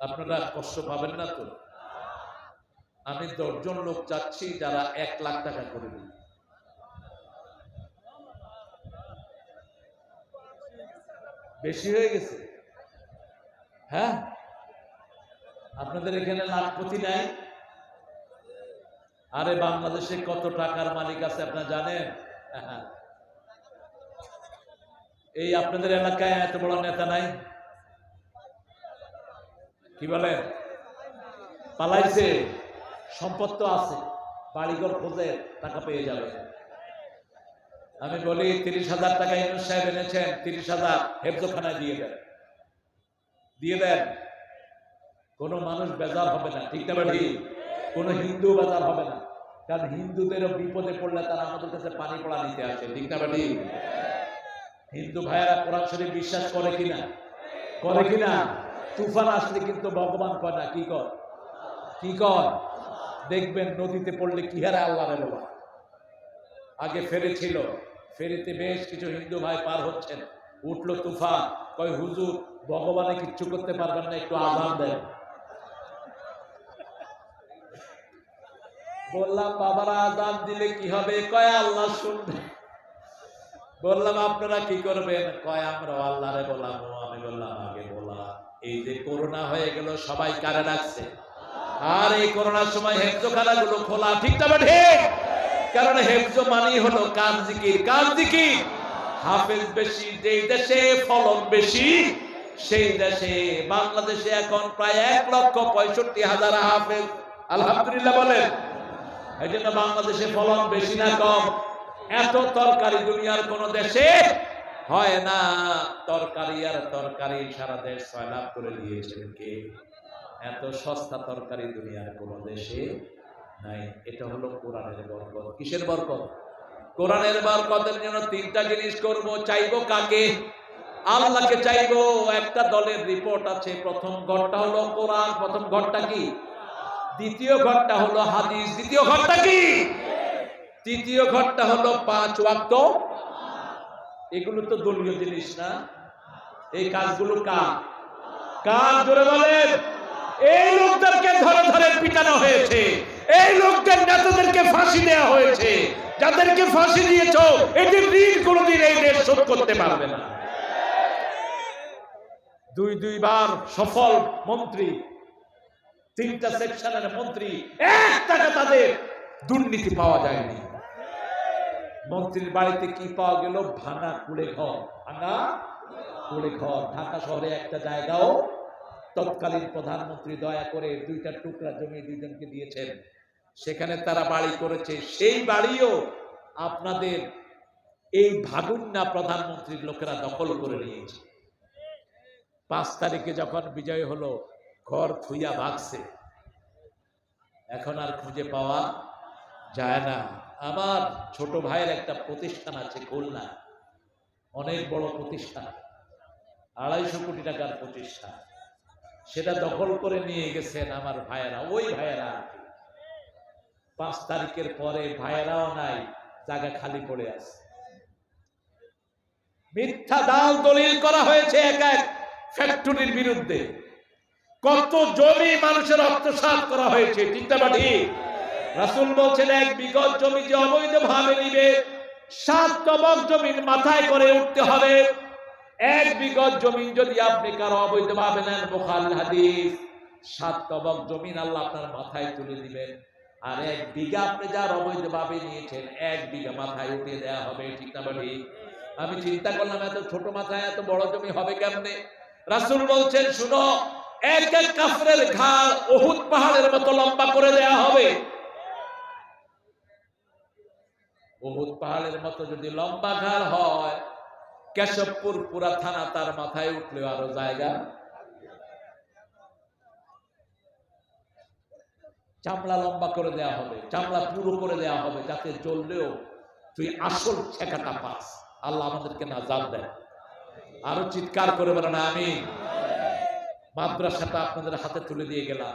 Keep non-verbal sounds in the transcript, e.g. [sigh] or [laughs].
আপনারা কষ্ট পাবেন না তো? আমি দশজন লোক চাচ্ছি যারা এক লাখ টাকা করে দিন বেশি হয়ে গেছে। হ্যাঁ? আপনাদের এখানে লাখপতি নাই? আরে বাংলাদেশে কত টাকার মালিক আছে আপনারা জানেন? [laughs] এই আপনাদের এলাকায় এত বড় নেতা নাই? কি বলেন? পালাইছে। সম্পদ তো আছে। বাড়িঘর খোঁজে টাকা পেয়ে যাবে। আমি বলি, তিরিশ হাজার টাকা ইউনুস সাহেব এনেছেন, তিরিশ হাজার হেফজোখানায় দিয়ে দেন। দিয়ে দেন। কোনো মানুষ বেজার হবে না, ঠিক না বাড়ি কোনো হিন্দু বেজার হবে না। কারণ হিন্দুদেরও বিপদে পড়লে তারা আমাদের কাছে পানি পড়া নিতে আসে। ঠিক না বাড়ি হিন্দু ভাইয়েরা কোরআন শরীফ বিশ্বাস করে কিনা? করে কিনা? তুফান আসলে কিন্তু ভগবান কয় না। কি কর? কি কর? দেখবেন নদীতে পড়লে কি হারে আল্লাহ বাবা আগে ফেরি ছিল। ফেরিতে বেশ কিছু হিন্দু ভাই পার হচ্ছেন। উঠল তুফান। কয়, হুজুর, ভগবানে কিচ্ছু করতে পারবেন না, একটু আজান দেন। বললাম, বাবারা আজান দিলে কি হবে? কয় আল্লাহ শুনবে? বললাম, আপনারা কি করবেন? কয়, আমরা আল্লাহরে বললাম আমি বললাম, আগে বলা। এই যে করোনা হয়ে গেল, সবাই কারে রাখছে আর এই করোনার সময় হেফজোখানা গুলো খোলা, ঠিক না ঠিক? কারণ হেফজো মানেই হলো কান জিকির কান জিকির। হাফেজ বেশি, যেই দেশে ফলন বেশি, সেই দেশে। বাংলাদেশে এখন প্রায় এক লক্ষ পঁয়ষট্টি হাজার হাফেজ। আলহামদুলিল্লাহ বলেন। এই জন্য বাংলাদেশে ফলন বেশি না কম। এত তরকারি দুনিয়ার কোন দেশে হয় না। তরকারি আর তরকারি সারা দেশ করে দিয়েছেন কে? এত সস্তা তরকারি দুনিয়ার কোন দেশে নাই। এটা হলো কোরআনের বরকত। কিসের বরকত? কোরআনের বরকতের জন্য তিনটা জিনিস করব। চাইব কাকে? আল্লাহকে চাইব। একটা দলের রিপোর্ট আছে। প্রথম ঘরটা হলো কোরআন। প্রথম ঘরটা কি? দ্বিতীয় ঘরটা হলো হাদিস। দ্বিতীয় ঘরটা কি? তৃতীয় ঘরটা হলো পাঁচ ওয়াক্ত। এগুলো তো দলীয় জিনিস না। এই কাজগুলো কার? কার? জোরে বলেন। এই লোকদেরকে ধরে ধরে পিটানো হয়েছে। এই লোকদের নেতাদেরকে ফাঁসি দেওয়া হয়েছে। যাদেরকে ফাঁসি দিয়েছ, এদের ঋণ কোনোদিন এই দেশ শোধ করতে পারবে না। দুই দুইবার সফল মন্ত্রী তিনটা সেকশনের মন্ত্রী এক টাকা তাদের দুর্নীতি পাওয়া যায়নি। মন্ত্রীর বাড়িতে কি পাওয়া গেল? ভাঙা কুড়ে ঘর। ভাঙা কুড়ে ঘর। ঢাকা শহরে একটা জায়গাও তৎকালীন প্রধানমন্ত্রী দয়া করে দুইটা টুকরা জমি দুইজনকে দিয়েছেন। সেখানে তারা বাড়ি করেছে। সেই বাড়িও আপনাদের এই ভাগুন্না প্রধানমন্ত্রীর লোকেরা দখল করে নিয়েছে। পাঁচ তারিখে যখন বিজয় হলো ঘর থুইয়া ভাগছে। এখন আর খুঁজে পাওয়া যায় না। আমার ছোট ভাইয়ের একটা প্রতিষ্ঠান আছে খুলনা। অনেক বড় প্রতিষ্ঠান। আড়াইশো কোটি টাকার প্রতিষ্ঠান। সেটা দখল করে নিয়ে গেছেন আমার ভাইয়েরা। ওই ভাইয়েরা পাঁচ তারিখের পরে ভাইয়েরাও নাই, জায়গা খালি পড়ে আছে। মিথ্যা দাল দলিল করা হয়েছে এক এক ফ্যাক্টরির বিরুদ্ধে। কত জমি মানুষের আত্মসাৎ করা হয়েছে বা ঠিক রাসুল বলছেন, এক বিগত জমি যে অবৈধ ভাবে নিবে, সাত তবক জমিন মাথায় করে উঠতে হবে। এক বিগত জমিন যদি আপনি কারও অবৈধ ভাবে নেন বোখাল হাদিস, সাত তবক জমিন আল্লাহ আপনার মাথায় তুলে দিবেন। আর এক বিঘা আপনি যার অবৈধ ভাবে নিয়েছেন, এক বিঘা মাথায় উঠিয়ে দেওয়া হবে, ঠিক না আমি চিন্তা করলাম, এত ছোট মাথায় এত বড় জমি হবে কেমনে? রাসুল বলছেন, শুনো এক এক কাফরের ঘাড় পাহাড়ের মতো লম্বা করে দেয়া হবে। ওহুদ পাহাড়ের মতো যদি লম্বা ঘাড় হয়, কেশবপুর পুরা থানা তার মাথায় উঠলেও আরও জায়গা। চামড়া লম্বা করে দেয়া হবে, চামড়া পুরো করে দেয়া হবে, যাতে চললেও তুই আসল ঠেকাটা পাস। আল্লাহ আমাদেরকে না জান দেয় আরও চিৎকার করে না আমি মাদ্রাসাটা আপনাদের হাতে তুলে দিয়ে গেলাম।